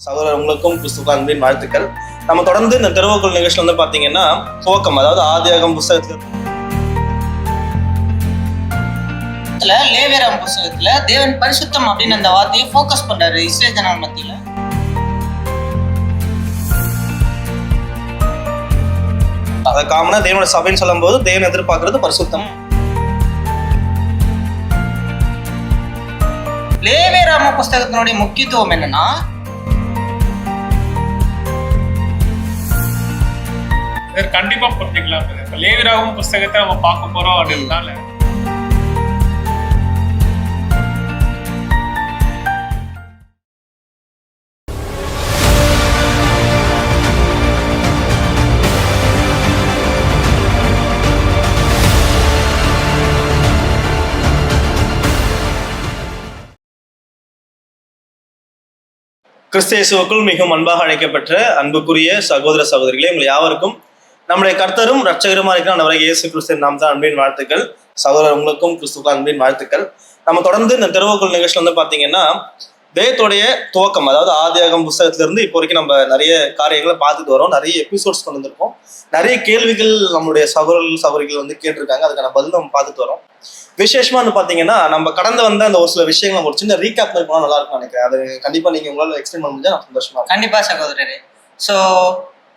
சகோதரர் உங்களுக்கும் அன்பின் வாழ்த்துக்கள். நம்ம தொடர்ந்து இந்த திறவுக்குள் நிகழ்ச்சியில் வந்து பாத்தீங்கன்னா துவக்கம் அதாவது ஆதியாகம் புஸ்தகத்தில் புத்தகத்துல லேவியராம் புஸ்தகத்துல தேவன் பரிசுத்தம் அப்படின்னு அந்த வார்த்தையை ஃபோக்கஸ் பண்றாரு இஸ்ரேல் ஜனங்கள் மத்தியில. அதை காமனா தேவனோட சபைன்னு சொல்லும்போது தேவன் எதிர்பார்க்கறது பரிசுத்தம். லேவியராம புஸ்தகத்தினுடைய முக்கியத்துவம் என்னன்னா இது கண்டிப்பா புரிஞ்சுக்கலாம் brother. லேவிராவும் புஸ்தகத்தை நம்ம பார்க்க போறோம் அப்படின்றதால கிறிஸ்தேசுவுக்குள் மிகவும் அன்பாக அழைக்கப்பட்ட அன்புக்குரிய சகோதர சகோதரிகளே உங்கள் யாவருக்கும் நம்முடைய கர்த்தரும் ரட்சகருமா இருக்கிற நம்முடைய இயேசு கிறிஸ்துவின் நாம் தான் அன்பின் வாழ்த்துக்கள். சகோதரர் உங்களுக்கும் கிறிஸ்துவ அன்பின் வாழ்த்துக்கள். நம்ம தொடர்ந்து இந்த திறவுக்குள் நிகழ்ச்சியில் வந்து பார்த்தீங்கன்னா வேதத்துடைய துவக்கம் அதாவது ஆதியாகம் புஸ்தகத்திலிருந்து இப்போ வரைக்கும் நம்ம நிறைய காரியங்களை பார்த்துட்டு வரோம். நிறைய எபிசோட்ஸ் கொண்டு வந்திருக்கோம். நிறைய கேள்விகள் நம்மளுடைய சகோதரர்கள் சகோதரிகள் வந்து கேட்டிருக்காங்க. அதுக்கான பதில் நம்ம பார்த்துட்டு வரோம். விசேஷமா வந்து நம்ம கடந்து வந்த அந்த ஒரு சில விஷயங்கள் ஒரு சின்ன ரீகேப் மாதிரி நல்லா இருக்கும் நினைக்கிறேன். அது கண்டிப்பா நீங்க உங்களால் எக்ஸ்பிளைன் பண்ண முடிஞ்சா நான் சந்தோஷமா இருக்கும். கண்டிப்பா சகோதரரே. ஸோ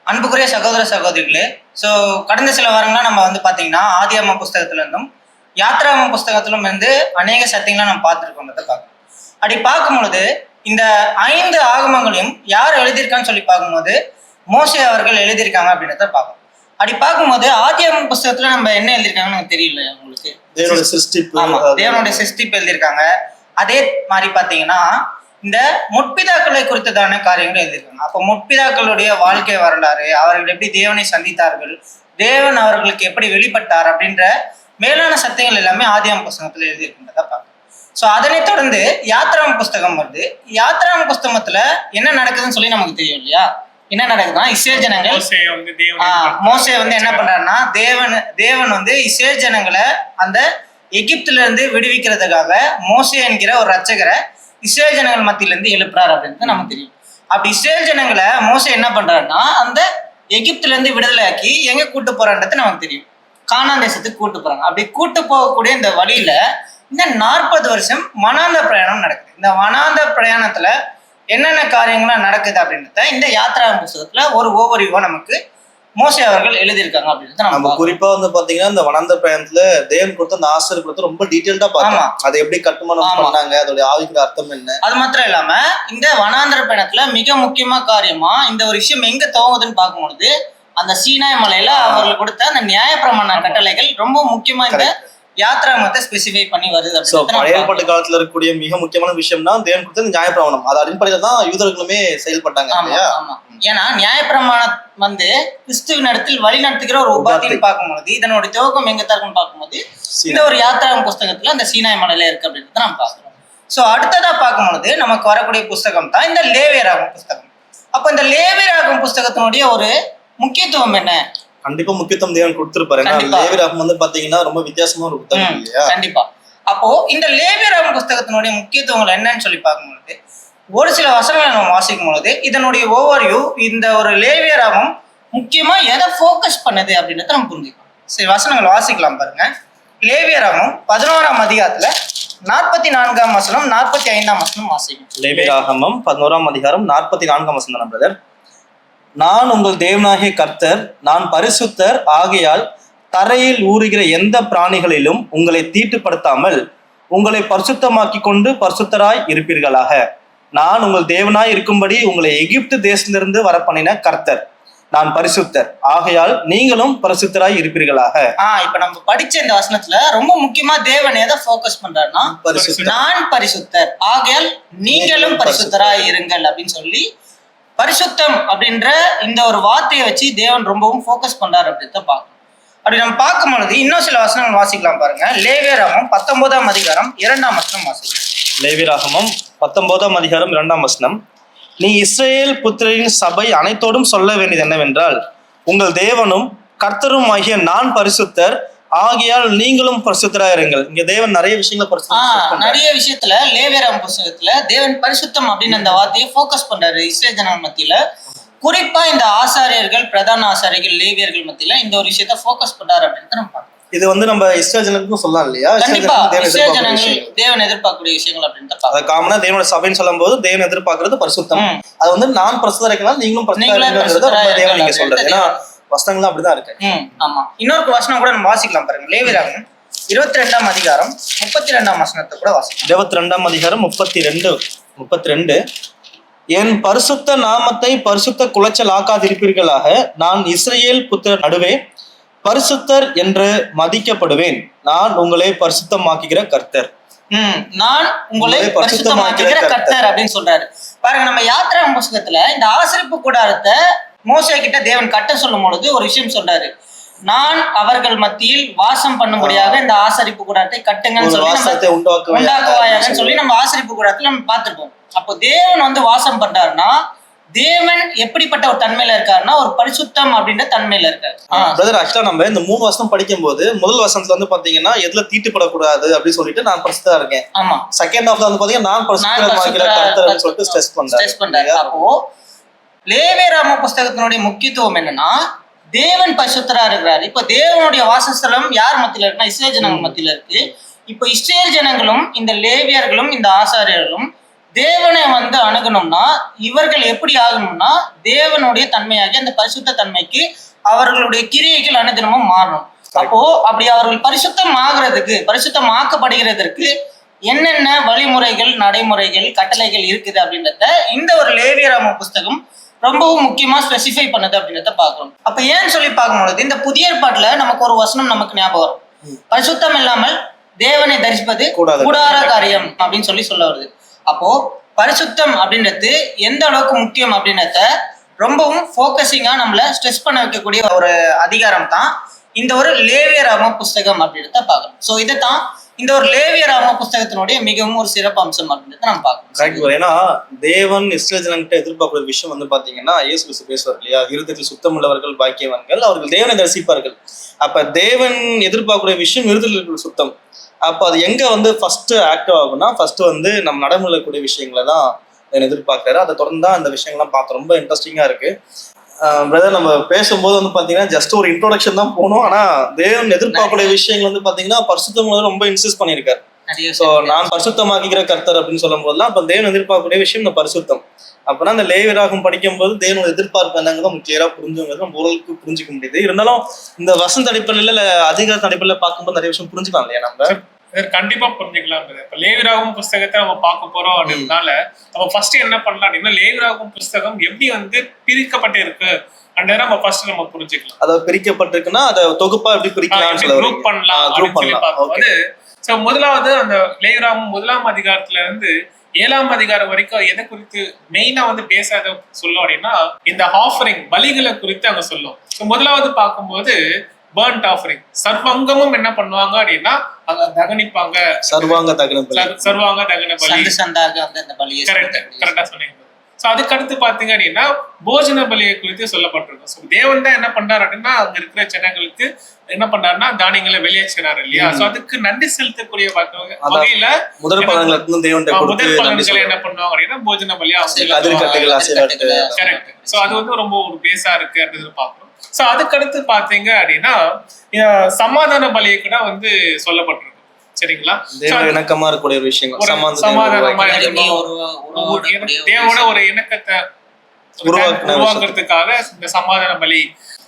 அன்புக்குரிய சகோதர சகோதரிகளே ஸோ கடந்த சில வாரங்களா நம்ம வந்து பாத்தீங்கன்னா ஆதியாம புஸ்தகத்துல இருந்தும் யாத்ராம புஸ்தகத்திலும் இருந்து அநேக சத்தியங்களை நம்ம பார்த்துருக்கோன்றதை பார்க்கணும் அப்படி பார்க்கும் பொழுது இந்த ஐந்து ஆகமங்களையும் யார் எழுதியிருக்கான்னு சொல்லி பார்க்கும்போது மோசே அவர்கள் எழுதியிருக்காங்க அப்படின்றத பார்க்கணும் அப்படி பார்க்கும்போது ஆதியாம புஸ்தகத்துல நம்ம என்ன எழுதியிருக்காங்கன்னு எனக்கு தெரியல உங்களுக்கு. தேவனோட சிருஷ்டிப்பு ஆமா தேவனுடைய சிருஷ்டிப்பு எழுதியிருக்காங்க. அதே மாதிரி பாத்தீங்கன்னா இந்த முற்பிதாக்களை குறித்ததான காரியங்கள் எழுதியிருக்காங்க. அப்போ முற்பிதாக்களுடைய வாழ்க்கை வரலாறு அவர்கள் எப்படி தேவனை சந்தித்தார்கள் தேவன் அவர்களுக்கு எப்படி வெளிப்பட்டார் அப்படின்ற மேலான சத்தியங்கள் எல்லாமே ஆதியாம் புஸ்தகத்துல எழுதியிருக்கின்றதா பார்க்கணும். ஸோ அதனைத் தொடர்ந்து யாத்ராம் புஸ்தகம் வருது. யாத்ராம் புஸ்தகத்துல என்ன நடக்குதுன்னு சொல்லி நமக்கு தெரியும் இல்லையா? என்ன நடக்குதுன்னா இஸ்ரேல் ஜனங்கள் மோசே வந்து என்ன பண்றாருன்னா தேவன் தேவன் வந்து இஸ்ரேல் ஜனங்களை அந்த எகிப்துல இருந்து விடுவிக்கிறதுக்காக மோசே என்கிற ஒரு ரட்சகரை இஸ்ரேல் ஜனங்கள் மத்தியில இருந்து எழுப்புறாரு அப்படின்னு நமக்கு தெரியும். அப்படி இஸ்ரேல் ஜனங்களை மோசே என்ன பண்றாருன்னா அந்த எகிப்துல இருந்து விடுதலையாக்கி எங்க கூட்டு போகிறான்றது நமக்கு தெரியும். கானான் தேசத்துக்கு கூட்டு போறாங்க. அப்படி கூட்டு போகக்கூடிய இந்த வழியில இந்த நாற்பது வருஷம் வனாந்த பிரயாணம் நடக்குது. இந்த வனாந்த பிரயாணத்துல என்னென்ன காரியங்கள்லாம் நடக்குது அப்படின்றத இந்த யாத்ரா புஸ்தகத்துல ஒரு ஓவரிவா நமக்கு மோசே அவர்கள் எழுதியிருக்காங்க அப்படின்றத நம்ம. குறிப்பா வந்து பாத்தீங்கன்னா இந்த வனாந்த பயணத்துல தேவன் கொடுத்த அந்த ஆசிரியர் கொடுத்து ரொம்ப டீட்டெயில்டா பார்த்தோம். அதை எப்படி கட்டுமானம். பண்ணாங்க அதோட ஆவிக்கிற அர்த்தம் என்ன அது மாத்திரம் இல்லாம இந்த வனாந்தர பயணத்துல மிக முக்கியமா காரியமா இந்த ஒரு விஷயம் எங்க துவங்குதுன்னு பார்க்கும்பொழுது அந்த சீனாய் மலையில அவர்கள் கொடுத்த அந்த நியாயப்பிரமாண கட்டளைகள் ரொம்ப முக்கியமா இந்த யாத்ரா மத்த ஸ்பெசிஃபை பண்ணி வருது நம்ம பழைய ஏற்பாட்டு. காலத்துல இருக்கக்கூடிய மிக முக்கியமான விஷயம்னா தேவன் கொடுத்த நியாயப்பிரமாணம். அது அடிப்படையில தான் யூதர்களுமே செயல்பட்டாங்க இல்லையா? ஏன்னா நியாயப்பிரமாணம் வந்து கிறிஸ்துவின் இடத்தில் வழி நடத்துகிற ஒரு உபாத்தின்னு பார்க்கும்போது இதனுடைய துவக்கம் எங்க தருக்குன்னு பார்க்கும்போது இந்த ஒரு யாத்ரா புஸ்தகத்துல அந்த சீனாய் மலையில இருக்கு அப்படின்றத நம்ம பார்க்கிறோம். ஸோ அடுத்ததா பார்க்கும்பொழுது நமக்கு வரக்கூடிய புஸ்தகம் தான் இந்த லேவியராகும் புஸ்தகம். அப்போ இந்த லேவியராகும் புஸ்தகத்தினுடைய ஒரு முக்கியத்துவம் என்ன? கண்டிப்பா முக்கியத்துவம் தேவன் கொடுத்திருப்பாரு. லேவியராகம் வந்து பாத்தீங்கன்னா ரொம்ப வித்தியாசமான ஒரு புத்தகம் இல்லையா? கண்டிப்பா. அப்போ இந்த லேவியராகும் புஸ்தகத்தினுடைய முக்கியத்துவங்கள் என்னன்னு சொல்லி பார்க்கும்பொழுது ஒரு சில வசனங்களை நம்ம வாசிக்கும் பொழுது இதனுடைய ஓவர்வியூ இந்த ஒரு லேவியராகும் முக்கியமா எதை ஃபோக்கஸ் பண்ணுது அப்படின்றத நம்ம புரிஞ்சுக்கலாம். சரி வசனங்கள் வாசிக்கலாம் பாருங்க. லேவியராகும் பதினோராம் அதிகாரத்துல நாற்பத்தி நான்காம் வசனம் நாற்பத்தி ஐந்தாம் வசனம் வாசிக்கும். லேவியராகமம் பதினோராம் அதிகாரம் நாற்பத்தி நான்காம் வசனம் பிரதர் நான் உங்கள் தேவனாகிய கர்த்தர் நான் பரிசுத்தர் ஆகையால் தரையில் ஊறுகிற எந்த பிராணிகளிலும் உங்களை தீட்டுப்படுத்தாமல் உங்களை பரிசுத்தமாக்கி கொண்டு பரிசுத்தராய் இருப்பீர்களாக. நான் உங்கள் தேவனாய் இருக்கும்படி உங்களை எகிப்து தேசத்திலிருந்து வரப்பண்ணின கர்த்தர். நான் பரிசுத்தர். ஆகையால் நீங்களும் பரிசுத்தராய் இருப்பீர்களாக. ஆஹ் இப்ப நம்ம படிச்ச இந்த வசனத்துல ரொம்ப முக்கியமா தேவன் எதை ஃபோக்கஸ் பண்றாருன்னா நான் பரிசுத்தர். ஆகையால் நீங்களும் பரிசுத்தராய் இருங்கள் அப்படின்னு சொல்லி பரிசுத்தம் அப்படின்ற இந்த ஒரு வார்த்தையை வச்சு தேவன் ரொம்பவும் ஃபோக்கஸ் பண்றாரு அப்படின்றத பார்க்கணும். அப்படி நம்ம பார்க்கும் பொழுது இன்னும் சில வசனங்கள் வாசிக்கலாம் பாருங்க. லேவியராமம் பத்தொன்பதாம் அதிகாரம் இரண்டாம் வசனம் வாசிக்கலாம். லேவியராகமம் பத்தொன்பதாம் அதிகாரம் இரண்டாம் வசனம். நீ இஸ்ரேல் புத்திரரின் சபை அனைத்தோடும் சொல்ல வேண்டியது என்னவென்றால் உங்கள் தேவனும் கர்த்தரும் ஆகிய நான் பரிசுத்தர் ஆகையால் நீங்களும் பரிசுத்தரா இருங்கள். இங்க தேவன் நிறைய விஷயங்களை பரிசுத்தம் நிறைய விஷயத்துல லேவியராம் புஸ்தகத்துல தேவன் பரிசுத்தம் அப்படின்னு அந்த வார்த்தையை ஃபோக்கஸ் பண்றாரு இஸ்ரேல் ஜனங்கள் மத்தியில. குறிப்பா இந்த ஆசாரியர்கள் பிரதான ஆசாரியர்கள் லேவியர்கள் மத்தியில இந்த ஒரு விஷயத்த ஃபோக்கஸ் பண்றாரு அப்படின்னு நம்ம பார்க்கணும். இது வந்து நம்ம இஸ்ரேல் ஜனங்களுக்கும் சொல்லலாம் இல்லையா? இஸ்ரேல் கண்டிப்பா ஜனங்கள் தேவன் எதிர்பார்க்கக்கூடிய விஷயங்கள். அப்படின்னு அதை காமனா தேவனோட சபைன்னு சொல்லும் போது தேவன் எதிர்பார்க்கறது பரிசுத்தம். அது வந்து நான் பரிசுத்தம் இருக்கலாம் நீங்களும் பரிசுத்தம் தேவன் நீங்க சொல்றது ஏன்னா வசனங்களும் அப்படிதான் இருக்கு. ஆமா. இன்னொரு வசனம் கூட நம்ம வாசிக்கலாம் பாருங்க. லேவியராகும் இருபத்தி ரெண்டாம் அதிகாரம் முப்பத்தி ரெண்டாம் வசனத்தை கூட வாசிக்கலாம். இருபத்தி ரெண்டாம் அதிகாரம் முப்பத்தி ரெண்டு முப்பத்தி ரெண்டு என் பரிசுத்த நாமத்தை பரிசுத்த குலைச்சல் ஆக்காதிருப்பீர்களாக நான் இஸ்ரேல் புத்திரர் நடுவே பரிசுத்தர் என்று மதிக்கப்படுவேன். நான் உங்களை பரிசுத்தமாக்குகிற கர்த்தர். ம் நான் உங்களை பரிசுத்தமாக்குகிற கர்த்தர். அப்படின்னு சொல்றாரு. பாருங்க நம்ம யாத்திரா புஸ்தகத்துல இந்த ஆசிரிப்பு கூடாரத்தை மோசே கிட்ட தேவன் கட்ட சொல்லும் பொழுது ஒரு விஷயம் சொல்றாரு. நான் அவர்கள் மத்தியில் வாசம் பண்ணும்படியாக இந்த ஆசரிப்பு கூடாரத்தை கட்டுங்கன்னு சொல்லி உண்டாக்குவாயாகன்னு சொல்லி நம்ம ஆசரிப்பு கூடாரத்துல நம்ம பார்த்திருப்போம். அப்போ தேவன் வந்து வாசம் பண்றாருன்னா தேவன் எப்படிப்பட்ட ஒரு தன்மையில இருக்காருன்னா ஒரு பரிசுத்தம் அப்படின்ற தன்மையில இருக்காரு. பிரதர் ஆக்சுவலா நம்ம இந்த மூணு வருஷம் படிக்கும் போது முதல் வருஷத்துல வந்து பாத்தீங்கன்னா எதுல தீட்டுப்படக்கூடாது அப்படின்னு சொல்லிட்டு நான் பரிசுத்தா இருக்கேன். ஆமா. செகண்ட் ஹாஃப்ல வந்து பாத்தீங்கன்னா நான் அப்படின்னு சொல்லிட்டு ஸ்ட்ரெஸ் பண்றாரு. அப்போ லேவேராம புஸ்தகத்தினுடைய முக்கியத்துவம் என்னன்னா தேவன் பரிசுத்தரா இருக்கிறாரு. இப்போ தேவனுடைய வாசஸ்தலம் யார் மத்தியில இருக்குன்னா இஸ்ரேல் ஜனங்கள் மத்தியில இருக்கு. இப்போ இஸ்ரேல் ஜனங்களும் இந்த லேவியர்களும் இந்த ஆசாரியர்களும் தேவனை வந்து அணுகணும்னா இவர்கள் எப்படி ஆகணும்னா தேவனுடைய தன்மையாகி அந்த பரிசுத்த தன்மைக்கு அவர்களுடைய கிரியைகள் அனுதினமும் மாறணும். அப்போ அப்படி அவர்கள் பரிசுத்தம் ஆகிறதுக்கு பரிசுத்தம் ஆக்கப்படுகிறதற்கு என்னென்ன வழிமுறைகள் நடைமுறைகள் கட்டளைகள் இருக்குது அப்படின்றத இந்த ஒரு லேவியராம புஸ்தகம் ரொம்பவும் முக்கியமா ஸ்பெசிஃபை பண்ணுது அப்படின்றத பார்க்கணும். அப்ப ஏன்னு சொல்லி பார்க்கும்பொழுது இந்த புதிய ஏற்பாட்டுல நமக்கு ஒரு வசனம் நமக்கு ஞாபகம் வரும். பரிசுத்தம் இல்லாமல் தேவனை தரிசிப்பது கூடார காரியம். அப்படின்னு சொல்லி சொல்ல வருது. அப்போ பரிசுத்தம் அப்படின்றது எந்த அளவுக்கு முக்கியம் அப்படின்றத ரொம்பவும் ஃபோக்கஸிங்கா நம்மள ஸ்ட்ரெஸ் பண்ண வைக்கக்கூடிய ஒரு அதிகாரம் தான் இந்த ஒரு லேவியராம புஸ்தகம் அப்படின்றத பார்க்கணும். ஸோ இதை தான் இந்த ஒரு லேவியராம புஸ்தகத்தினுடைய மிகவும் ஒரு சிறப்பு அம்சம் அப்படின்றத நம்ம கரெக்ட் பார்க்கணும் ஏன்னா தேவன் இஸ்ரேஜனங்கிட்ட எதிர்பார்க்கிற விஷயம் வந்து பாத்தீங்கன்னா இயேசு கிறிஸ்து பேசுவார் இல்லையா? இருதத்தில் சுத்தமுள்ளவர்கள் பாக்கியவான்கள் அவர்கள் தேவனை தரிசிப்பார்கள். அப்ப தேவன் எதிர்பார்க்கக்கூடிய விஷயம் இருதத்தில் சுத்தம். அப்ப அது எங்க வந்து ஃபர்ஸ்ட் ஆக்டிவ் ஆகும்னா ஃபர்ஸ்ட் வந்து நம்ம நடைமுறைக்கூடிய விஷயங்களை தான் எதிர்பார்க்கிறாரு. அதை தொடர்ந்து தான் அந்த விஷயங்கள்லாம் பார்த்து ரொம்ப இன்ட்ரெஸ்டிங்கா இருக்கு. பிரதர் நம்ம பேசும்போது வந்து பாத்தீங்கன்னா ஜஸ்ட் ஒரு இன்ட்ரோடக்ஷன் தான் போனோம். ஆனா தேவன் எதிர்பார்க்கக்கூடிய விஷயங்கள் வந்து பாத்தீங்கன்னா பரிசுத்தம் ரொம்ப இன்சிஸ்ட் பண்ணியிருக்காரு. சோ நான் பரிசுத்தமாக்கிக்கிற கர்த்தர் அப்படின்னு சொல்லும் போதெல்லாம் அப்ப தேவன் எதிர்பார்க்கக்கூடிய விஷயம் இந்த பரிசுத்தம். அப்பனா அந்த லேவியராகம் படிக்கும் போது தேவனோட எதிர்பார்ப்பு என்னங்கிறத நம்ம கிளியரா புரிஞ்சுங்கிறது நம்ம ஓரளவுக்கு புரிஞ்சுக்க முடியுது. இருந்தாலும் இந்த வசந்த அடிப்படையில அதிகார அடிப்படையில பார்க்கும்போது நிறைய விஷயம் புரிஞ்சுக்கலாம் இல்லையா நம்ம? கண்டிப்பா புரிஞ்சுக்கலாம். இப்ப லேவிராகும் புஸ்தகத்தை நம்ம பார்க்க போறோம் அப்படின்றதுனால நம்ம ஃபர்ஸ்ட் என்ன பண்ணலாம் அப்படின்னா லேவிராகும் புஸ்தகம் எப்படி வந்து பிரிக்கப்பட்டு இருக்கு அப்படின்றத நம்ம ஃபர்ஸ்ட் நம்ம புரிஞ்சுக்கலாம். அதை பிரிக்கப்பட்டிருக்குன்னா அதை தொகுப்பா எப்படி பிரிக்கலாம்னு சொல்ல குரூப் பண்ணலாம் குரூப் பண்ணலாம். பார்க்கும்போது சோ முதலாவது அந்த லேவிராகும் முதலாம் அதிகாரத்துல இருந்து ஏழாம் அதிகாரம் வரைக்கும் எதை குறித்து மெயினா வந்து பேசாத சொல்லும் அப்படின்னா இந்த ஆஃபரிங் பலிகளை குறித்து அங்க சொல்லும். முதலாவது பார்க்கும்போது பேர்ன்ட் ஆஃபரிங் சர்வங்கமும் என்ன பண்ணுவாங்க அப்படின்னா அங்க தகனிப்பாங்க. சர்வாங்க தகன சர்வாங்க தகன பலி. சந்து சந்தாக வந்து அந்த பலியை கரெக்ட் கரெக்டா சொன்னீங்க. ஸோ அதுக்கு அடுத்து பாத்தீங்க அப்படின்னா போஜன பலியை குறித்து சொல்லப்பட்டிருக்கும். ஸோ தேவன் தான் என்ன பண்றாரு அப்படின்னா அங்க இருக்கிற ஜனங்களுக்கு என்ன பண்றாருன்னா தானியங்களை வெளியேற்றினார் இல்லையா. ஸோ அதுக்கு நன்றி செலுத்தக்கூடிய. வகையில முதல் பலன்களை என்ன. பண்ணுவாங்க அப்படின்னா போஜன பலியா கரெக்ட் ஸோ அது வந்து ரொம்ப ஒரு பேஸா இருக்கு அப்படின்றது பார்க்கணும். ஸோ அதுக்கடுத்து பாத்தீங்க அப்படின்னா சமாதான பலியை கூட வந்து சொல்லப்பட்டிருக்கும். சரிங்களா? இணக்கமா இருக்கக்கூடிய ஒரு விஷயங்கள் சமாதானம் தேவோட ஒரு இணக்கத்தை உருவாக்குறதுக்காக இந்த சமாதான பலி.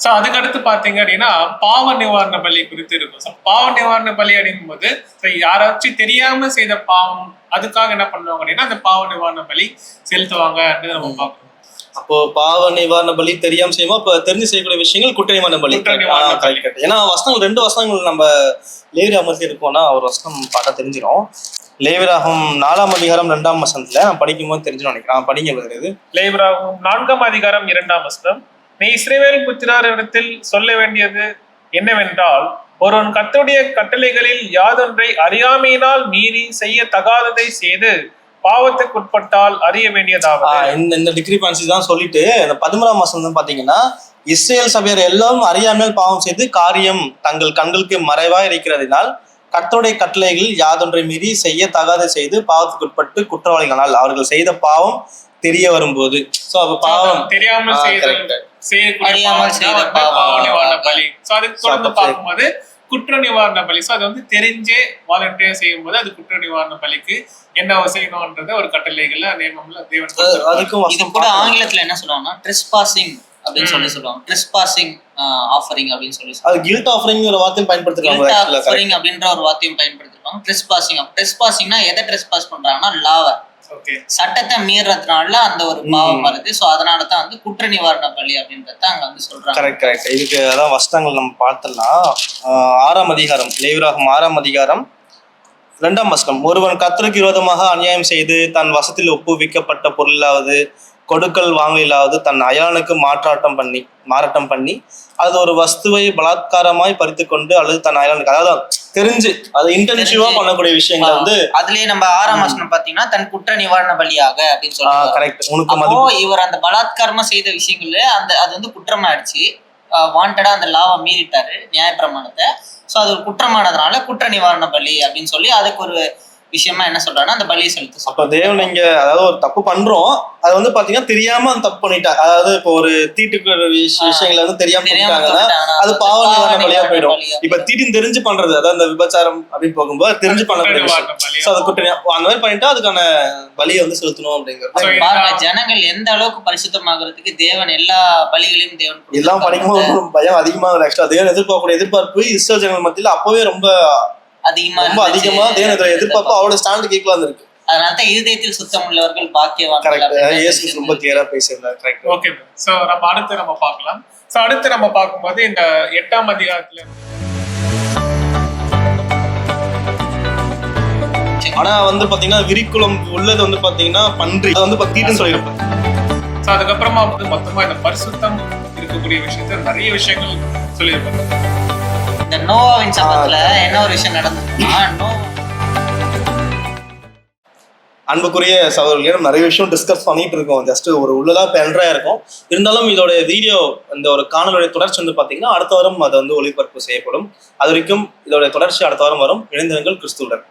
சோ அதுக்கடுத்து பாத்தீங்க அப்படின்னா பாவ நிவாரண பலி குறித்து இருக்கும். பாவ நிவாரண பலி அப்படிங்கும் போது யாராச்சும் தெரியாம செய்த பாவம் அதுக்காக என்ன பண்ணுவாங்க அப்படின்னா அந்த பாவ நிவாரண பலி செலுத்துவாங்க நம்ம பார்க்கணும். அப்போ பாவ நிவாரண பலி தெரியாம செய்யுமோ அப்ப தெரிஞ்சு செய்யக்கூடிய விஷயங்கள் குற்ற நிவாரண பலி. ஏன்னா வசனங்கள் ரெண்டு வசனங்கள் நம்ம லேவிராமத்தில் இருக்கோம்னா ஒரு வசனம் பார்த்தா தெரிஞ்சிடும் லேவிராகம் நாலாம் அதிகாரம் ரெண்டாம் வசனத்துல நான் படிக்கும்போது தெரிஞ்சிடும் நினைக்கிறேன். நான் படிங்க வருது லேபராகும் நான்காம் அதிகாரம் இரண்டாம் வசனம். நீ இஸ்ரேவேல் புத்திராரிடத்தில் சொல்ல வேண்டியது என்னவென்றால் ஒருவன் கர்த்தருடைய கட்டளைகளில் யாதொன்றை அறியாமையினால் மீறி செய்ய தகாததை செய்து பாவத்துக்கு உட்பட்டால் அறிய வேண்டியதாவது. இந்த இந்த டிகிரிபான்சி தான் சொல்லிட்டு இந்த பதிமூணாம் மாசம் வந்து பாத்தீங்கன்னா இஸ்ரேல் சபையர் எல்லோரும் அறியாமல் பாவம் செய்து காரியம் தங்கள் கண்களுக்கு மறைவா இருக்கிறதினால் கர்த்தருடைய கட்டளைகள் யாதொன்றை மீறி செய்ய தகாத செய்து பாவத்துக்கு உட்பட்டு குற்றவாளிகளால் அவர்கள் செய்த பாவம் தெரிய வரும்போது. சோ அப்ப பாவம். தெரியாமல் செய்த. செய்யக்கூடிய பாவம். தான் பலி சோ அதுக்கு தொடர்ந்து பார்க்கும்போது குற்ற நிவாரண பலி சோ அது வந்து தெரிஞ்சே வாலண்டியர் செய்யும் போது அது குற்ற நிவாரண பலிக்கு என்ன செய்யணும்ன்றது ஒரு கட்டளைகள்ல நியமம்ல தேவன். அதுக்கும் இது கூட. ஆங்கிலத்துல என்ன சொல்லுவாங்கன்னா ட்ரெஸ்பாசிங் அப்படின்னு சொல்லி. சொல்லுவாங்க ட்ரெஸ்பாசிங் ஆஃபரிங் அப்படின்னு சொல்லி அது கில்ட் ஆஃபரிங் ஒரு வார்த்தையும் பயன்படுத்திருக்காங்க. ஆஃபரிங் அப்படின்ற ஒரு வார்த்தையும் பயன்படுத்திருப்பாங்க ட்ரெஸ்பாசிங் ட்ரெஸ்பாசிங்னா எதை ட்ரெஸ்பாஸ் பண்றாங்கன்னா லாவை சட்டத்தை மீறதுனால அந்த ஒரு பாவம் வருது. சோ அதனால தான் வந்து குற்ற நிவாரண பலி அப்படின்றத அங்க வந்து சொல்றாங்க. கரெக்ட் கரெக்ட் இதுக்கு அதான் வசனங்கள் நம்ம பார்த்தலாம் ஆறாம் அதிகாரம் லேவிராகும் ஆறாம் அதிகாரம் இரண்டாம் வசனம். ஒருவன் கர்த்தருக்கு விரோதமாக அநியாயம் செய்து தன் வசத்தில் ஒப்புவிக்கப்பட்ட பொருளாவது கொடுக்கல் வாங்கலாவது தன் அயலானுக்கு மாற்றாட்டம் பண்ணி மாறாட்டம் பண்ணி அது ஒரு வஸ்துவை பலாத்காரமாய் பறித்து கொண்டு அல்லது தன் அயலானுக்கு அதாவது தெரிஞ்சு அது இன்டென்சிவா. பண்ணக்கூடிய விஷயங்களை வந்து அதுலயே நம்ம ஆறாம் வசனம் பாத்தீங்கன்னா தன் குற்ற நிவாரண பலியாக அப்படின்னு சொல்லுவாங்க கரெக்ட் உனக்கு இவர் அந்த பலாத்காரமா செய்த விஷயங்கள்ல அந்த அது வந்து குற்றமாயிடுச்சு. வாண்டடா அந்த லாவை மீறிட்டாரு நியாயப்பிரமாணத்தை. சோ அது ஒரு குற்றமானதுனால குற்ற நிவாரண பலி அப்படின்னு சொல்லி அதுக்கு ஒரு விஷயமா என்ன சொல்றாங்கன்னா அந்த பலியை செலுத்த அப்ப தேவன் இங்க அதாவது ஒரு தப்பு பண்றோம் அது வந்து பாத்தீங்கன்னா தெரியாம அந்த தப்பு பண்ணிட்டா அதாவது இப்போ ஒரு தீட்டுக்கு. விஷயங்களை வந்து தெரியாம பண்ணிட்டாங்கன்னா அது பாவ நிவாரண பலியா போயிடும். இப்ப தீட்டுன்னு தெரிஞ்சு பண்றது அதாவது அந்த விபச்சாரம் அப்படின்னு போகும்போது தெரிஞ்சு பலி So அது குற்ற அந்த மாதிரி பண்ணிட்டா அதுக்கான பலியை வந்து செலுத்தணும் அப்படிங்கிறது. பாருங்க ஜனங்கள் எந்த அளவுக்கு பரிசுத்தமாகறதுக்கு தேவன் எல்லா பலிகளையும் தேவன் எல்லாம் படிக்கும்போது பயம் அதிகமா ஆக்சுவலா தேவன் எதிர்பார்க்கக்கூடிய எதிர்பார்ப்பு இஸ்ரேல் ஜனங்கள் மத்தியில அப்பவே ரொம்ப அதிகமா ரொம்ப. அதிகமா தேவன் இதுல எதிர்பார்ப்பு அவரோட ஸ்டாண்டு கேட்கலாம் இருக்கு அதனால தான் இருதயத்தில் சுத்தம் உள்ளவர்கள் பாக்கியவான்கள் கரெக்ட் அப்படின்னு இயேசு ரொம்ப கிளியரா பேசியிருந்தார். கரெக்ட் ஓகே சோ நம்ம அடுத்து நம்ம பார்க்கலாம். சோ அடுத்து நம்ம பார்க்கும்போது இந்த எட்டாம் அதிகாரத்துல ஆனா வந்து பாத்தீங்கன்னா விரிக்குளம் உள்ளது வந்து பாத்தீங்கன்னா பன்றி. அது வந்து தீட்டுன்னு சொல்லியிருப்பேன் சோ அதுக்கப்புறமா வந்து மொத்தமா இந்த பரிசுத்தம் இருக்கக்கூடிய விஷயத்த நிறைய விஷயங்கள் சொல்லியிருப்பாங்க. இந்த நோவாவின் சம்பவத்துல என்ன ஒரு விஷயம் நடந்ததுன்னா நோ அன்புக்குரிய சகோதரர்களே நம்ம நிறைய விஷயம் டிஸ்கஸ் பண்ணிட்டு இருக்கோம். ஜஸ்ட் ஒரு உள்ளதா பென்றா இருக்கும். இருந்தாலும் இதோட வீடியோ இந்த ஒரு காணொலியோட தொடர்ச்சி வந்து பாத்தீங்கன்னா அடுத்த வாரம் அதை வந்து ஒளிபரப்பு செய்யப்படும். அது வரைக்கும் இதோட தொடர்ச்சி அடுத்த வாரம் வரும். இணைந்திருங்கள் கிறிஸ்துவுடன்.